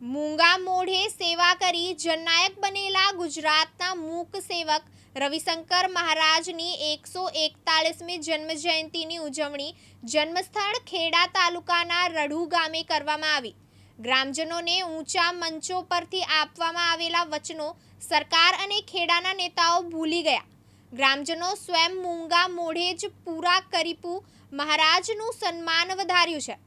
મૂંગા મોઢે સેવા કરી જનનાયક બનેલા ગુજરાતના મૂક સેવક રવિશંકર મહારાજની એકસો એકતાળીસમી જન્મજયંતિની ઉજવણી જન્મસ્થળ ખેડા તાલુકાના રઢુ ગામે કરવામાં આવી. ગ્રામજનોને ઊંચા મંચો પરથી આપવામાં આવેલા વચનો સરકાર અને ખેડાના નેતાઓ ભૂલી ગયા. ગ્રામજનો સ્વયં મૂંગા મોઢે જ પૂરા કરીપુ મહારાજનું સન્માન વધાર્યું છે.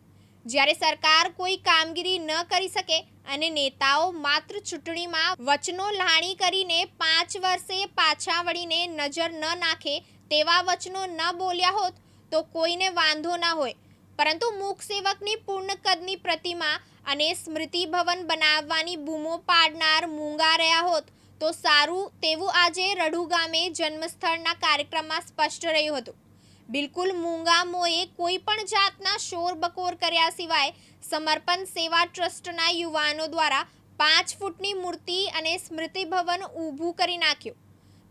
જ્યારે સરકાર કોઈ કામગીરી ન કરી શકે અને નેતાઓ માત્ર ચૂંટણીમાં વચનો લાણી કરીને પાંચ વર્ષે પાછા વળીને નજર ન નાખે તેવા વચનો ન બોલ્યા હોત તો કોઈને વાંધો ના હોય. પરંતુ મૂક સેવકની પૂર્ણ કદની પ્રતિમા અને સ્મૃતિ ભવન બનાવવાની બૂમો પાડનાર મૂંગા રહ્યા હોત તો સારું તેવું આજે રઢુ ગામે જન્મસ્થળના કાર્યક્રમમાં સ્પષ્ટ રહ્યું હતું. બિલકુલ મૂંગામોએ કોઈ પણ જાતના શોર બકોર કર્યા સિવાય સમર્પણ સેવા ટ્રસ્ટના યુવાનો દ્વારા પાંચ ફૂટની મૂર્તિ અને સ્મૃતિ ભવન ઊભું કરી નાખ્યું.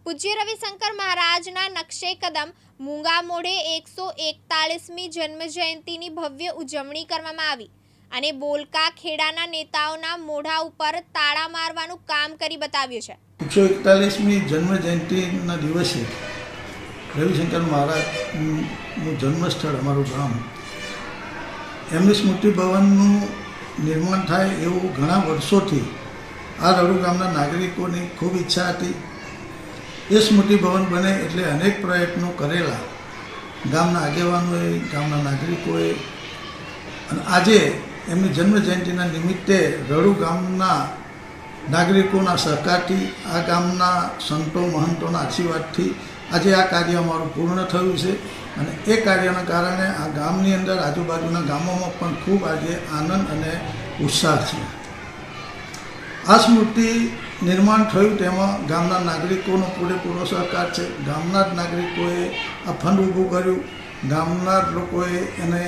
પૂજ્ય રવિશંકર મહારાજના નકશે કદમ મૂંગામોઢે એકસો એકતાળીસમી જન્મજયંતિની ભવ્ય ઉજવણી કરવામાં આવી અને બોલકા ખેડાના નેતાઓના મોઢા ઉપર તાળા મારવાનું કામ કરી બતાવ્યું છે. એકસો એકતાલીસમી જન્મ જયંતિના દિવસે રવિશંકર મહારાજનું જન્મસ્થળ અમારું ગામ. એમની સ્મૃતિ ભવનનું નિર્માણ થાય એવું ઘણા વર્ષોથી આ રડુ ગામના નાગરિકોની ખૂબ ઈચ્છા હતી. એ સ્મૃતિ ભવન બને એટલે અનેક પ્રયત્નો કરેલા. ગામના આગેવાનોએ, ગામના નાગરિકોએ અને આજે એમની જન્મ જયંતિના નિમિત્તે રડુ ગામના નાગરિકોના સહકારથી આ ગામના સંતો મહંતોના આશીર્વાદથી આજે આ કાર્ય અમારું પૂર્ણ થયું છે અને એ કાર્યના કારણે આ ગામની અંદર આજુબાજુના ગામોમાં પણ ખૂબ આજે આનંદ અને ઉત્સાહ છે. આ સ્મૃતિ નિર્માણ થયું તેમાં ગામના નાગરિકોનો પૂરેપૂરો સહકાર છે. ગામના જ નાગરિકોએ આ ફંડ ઊભું કર્યું. ગામના જ લોકોએ એને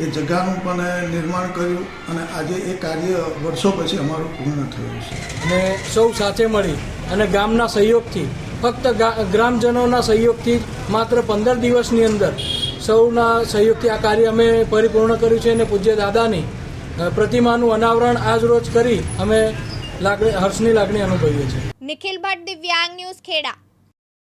એ જગાનું પણ નિર્માણ કર્યું અને આજે એ કાર્ય વર્ષો પછી અમારું પૂર્ણ થયું છે. અને સૌ સાથે મળી અને ગામના સહયોગથી ફક્ત ગ્રામજનોના સહયોગથી માત્ર પંદર દિવસની અંદર સૌના સહયોગથી આ કાર્ય અમે પરિપૂર્ણ કર્યું છે અને પૂજ્ય દાદાની પ્રતિમાનું અનાવરણ આજ રોજ કરી અમે લાગણી, હર્ષની લાગણી અનુભવીએ છીએ. નિખિલ ભટ્ટ, દિવ્યાંગ ન્યૂઝ ખેડા.